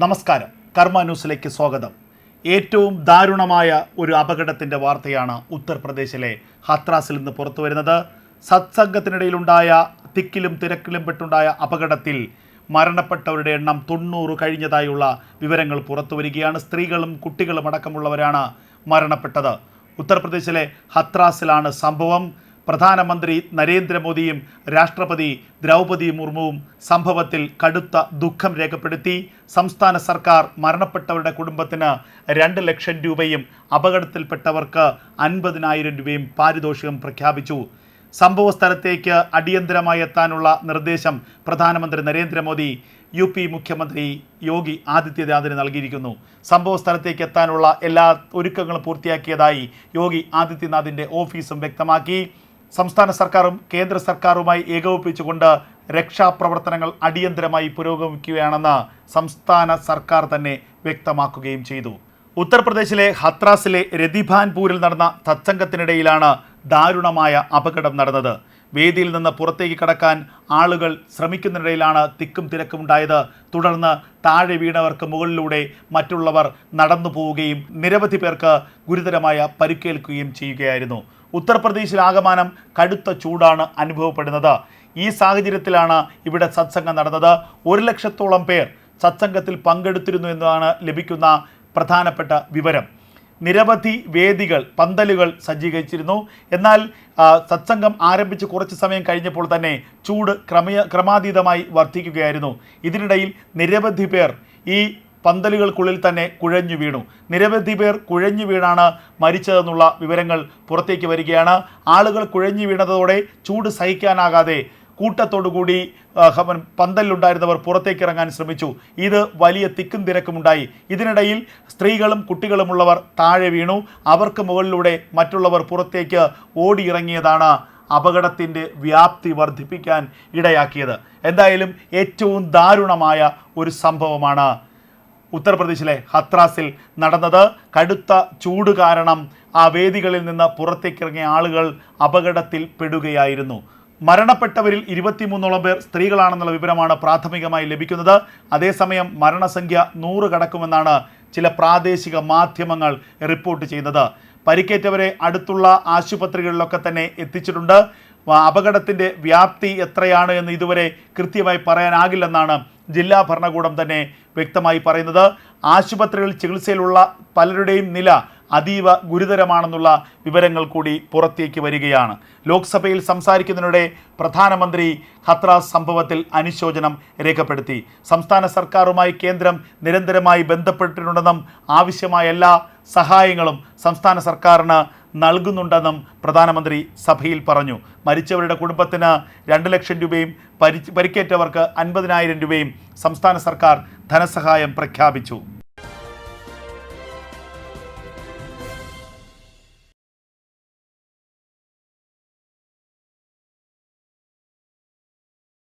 നമസ്കാരം. കർമ്മ ന്യൂസിലേക്ക് സ്വാഗതം. ഏറ്റവും ദാരുണമായ ഒരു അപകടത്തിന്റെ വാർത്തയാണ് ഉത്തർപ്രദേശിലെ ഹത്രാസിൽ നിന്ന് പുറത്തു വരുന്നത്. സത്സംഗത്തിനിടയിലുണ്ടായ തിക്കിലും തിരക്കിലും പെട്ടുണ്ടായ അപകടത്തിൽ മരണപ്പെട്ടവരുടെ എണ്ണം തൊണ്ണൂറ് കഴിഞ്ഞതായുള്ള വിവരങ്ങൾ പുറത്തു വരികയാണ്. സ്ത്രീകളും കുട്ടികളും അടക്കമുള്ളവരാണ് മരണപ്പെട്ടത്. ഉത്തർപ്രദേശിലെ ഹത്രാസിലാണ് സംഭവം. പ്രധാനമന്ത്രി നരേന്ദ്രമോദിയും രാഷ്ട്രപതി ദ്രൗപദി മുർമുവും സംഭവത്തിൽ കടുത്ത ദുഃഖം രേഖപ്പെടുത്തി. സംസ്ഥാന സർക്കാർ മരണപ്പെട്ടവരുടെ കുടുംബത്തിന് രണ്ട് ലക്ഷം രൂപയും അപകടത്തിൽപ്പെട്ടവർക്ക് അൻപതിനായിരം രൂപയും പാരിതോഷികം പ്രഖ്യാപിച്ചു. സംഭവ സ്ഥലത്തേക്ക് അടിയന്തരമായി എത്താനുള്ള നിർദ്ദേശം പ്രധാനമന്ത്രി നരേന്ദ്രമോദി യു പി മുഖ്യമന്ത്രി യോഗി ആദിത്യനാഥിന് നൽകിയിരിക്കുന്നു. സംഭവ സ്ഥലത്തേക്ക് എത്താനുള്ള എല്ലാ ഒരുക്കങ്ങളും പൂർത്തിയാക്കിയതായി യോഗി ആദിത്യനാഥിന്റെ ഓഫീസും വ്യക്തമാക്കി. സംസ്ഥാന സർക്കാരും കേന്ദ്ര സർക്കാരുമായി ഏകോപിപ്പിച്ചുകൊണ്ട് രക്ഷാപ്രവർത്തനങ്ങൾ അടിയന്തരമായി പുരോഗമിക്കുകയാണെന്ന് സംസ്ഥാന സർക്കാർ തന്നെ വ്യക്തമാക്കുകയും ചെയ്തു. ഉത്തർപ്രദേശിലെ ഹത്രാസിലെ രതിഭാൻപൂരിൽ നടന്ന തച്ചംഗത്തിനിടയിലാണ് ദാരുണമായ അപകടം നടന്നത്. വേദിയിൽ നിന്ന് പുറത്തേക്ക് കടക്കാൻ ആളുകൾ ശ്രമിക്കുന്നതിനിടയിലാണ് തിക്കും തിരക്കും ഉണ്ടായത് തുടർന്ന് താഴെ വീണവർക്ക് മുകളിലൂടെ മറ്റുള്ളവർ നടന്നു പോവുകയും നിരവധി പേർക്ക് ഗുരുതരമായ പരിക്കേൽക്കുകയും ചെയ്യുകയായിരുന്നു. ഉത്തർപ്രദേശിലാകമാനം കടുത്ത ചൂടാണ് അനുഭവപ്പെടുന്നത്. ഈ സാഹചര്യത്തിലാണ് ഇവിടെ സത്സംഗം നടന്നത്. ഒരു ലക്ഷത്തോളം പേർ സത്സംഗത്തിൽ പങ്കെടുത്തിരുന്നു എന്നതാണ് ലഭിക്കുന്ന പ്രധാനപ്പെട്ട വിവരം. നിരവധി വേദികൾ പന്തലുകൾ സജ്ജീകരിച്ചിരുന്നു. എന്നാൽ സത്സംഗം ആരംഭിച്ച് കുറച്ച് സമയം കഴിഞ്ഞപ്പോൾ തന്നെ ചൂട് ക്രമയ ക്രമാതീതമായി വർദ്ധിക്കുകയായിരുന്നു. ഇതിനിടയിൽ നിരവധി പേർ ഈ പന്തലുകൾക്കുള്ളിൽ തന്നെ കുഴഞ്ഞു വീണു. നിരവധി പേർ കുഴഞ്ഞു വീണാണ് മരിച്ചതെന്നുള്ള വിവരങ്ങൾ പുറത്തേക്ക് വരികയാണ്. ആളുകൾ കുഴഞ്ഞു വീണതോടെ ചൂട് സഹിക്കാനാകാതെ കൂട്ടത്തോടുകൂടി പന്തലിലുണ്ടായിരുന്നവർ പുറത്തേക്ക് ഇറങ്ങാൻ ശ്രമിച്ചു. ഇത് വലിയ തിക്കും തിരക്കുമുണ്ടായി. ഇതിനിടയിൽ സ്ത്രീകളും കുട്ടികളുമുള്ളവർ താഴെ വീണു. അവർക്ക് മുകളിലൂടെ മറ്റുള്ളവർ പുറത്തേക്ക് ഓടിയിറങ്ങിയതാണ് അപകടത്തിന്റെ വ്യാപ്തി വർദ്ധിപ്പിക്കാൻ ഇടയാക്കിയത്. എന്തായാലും ഏറ്റവും ദാരുണമായ ഒരു സംഭവമാണ് ഉത്തർപ്രദേശിലെ ഹത്രാസിൽ നടന്നത്. കടുത്ത ചൂട് കാരണം ആ വേദികളിൽ നിന്ന് പുറത്തേക്കിറങ്ങിയ ആളുകൾ അപകടത്തിൽ പെടുകയായിരുന്നു. മരണപ്പെട്ടവരിൽ ഇരുപത്തിമൂന്നോളം പേർ സ്ത്രീകളാണെന്നുള്ള വിവരമാണ് പ്രാഥമികമായി ലഭിക്കുന്നത്. അതേസമയം മരണസംഖ്യ നൂറ് കടക്കുമെന്നാണ് ചില പ്രാദേശിക മാധ്യമങ്ങൾ റിപ്പോർട്ട് ചെയ്യുന്നത് പരിക്കേറ്റവരെ അടുത്തുള്ള ആശുപത്രികളിലൊക്കെ തന്നെ എത്തിച്ചിട്ടുണ്ട്. അപകടത്തിന്റെ വ്യാപ്തി എത്രയാണ് എന്ന് ഇതുവരെ കൃത്യമായി പറയാനാകില്ലെന്നാണ് ജില്ലാ ഭരണകൂടം തന്നെ വ്യക്തമായി പറയുന്നത് ആശുപത്രികളിൽ ചികിത്സയിലുള്ള പലരുടെയും നില അതീവ ഗുരുതരമാണെന്നുള്ള വിവരങ്ങൾ കൂടി പുറത്തേക്ക് വരികയാണ്. ലോക്സഭയിൽ സംസാരിക്കുന്നതിനിടെ പ്രധാനമന്ത്രി ഹത്രാസ് സംഭവത്തിൽ അനുശോചനം രേഖപ്പെടുത്തി. സംസ്ഥാന സർക്കാരുമായി കേന്ദ്രം നിരന്തരമായി ബന്ധപ്പെട്ടിട്ടുണ്ടെന്നും ആവശ്യമായ എല്ലാ സഹായങ്ങളും സംസ്ഥാന സർക്കാരിന് നൽകുന്നുണ്ടെന്നും പ്രധാനമന്ത്രി സഭയിൽ പറഞ്ഞു. മരിച്ചവരുടെ കുടുംബത്തിന് രണ്ട് ലക്ഷം രൂപയും പരി പരിക്കേറ്റവർക്ക് അൻപതിനായിരം രൂപയും സംസ്ഥാന സർക്കാർ ധനസഹായം പ്രഖ്യാപിച്ചു.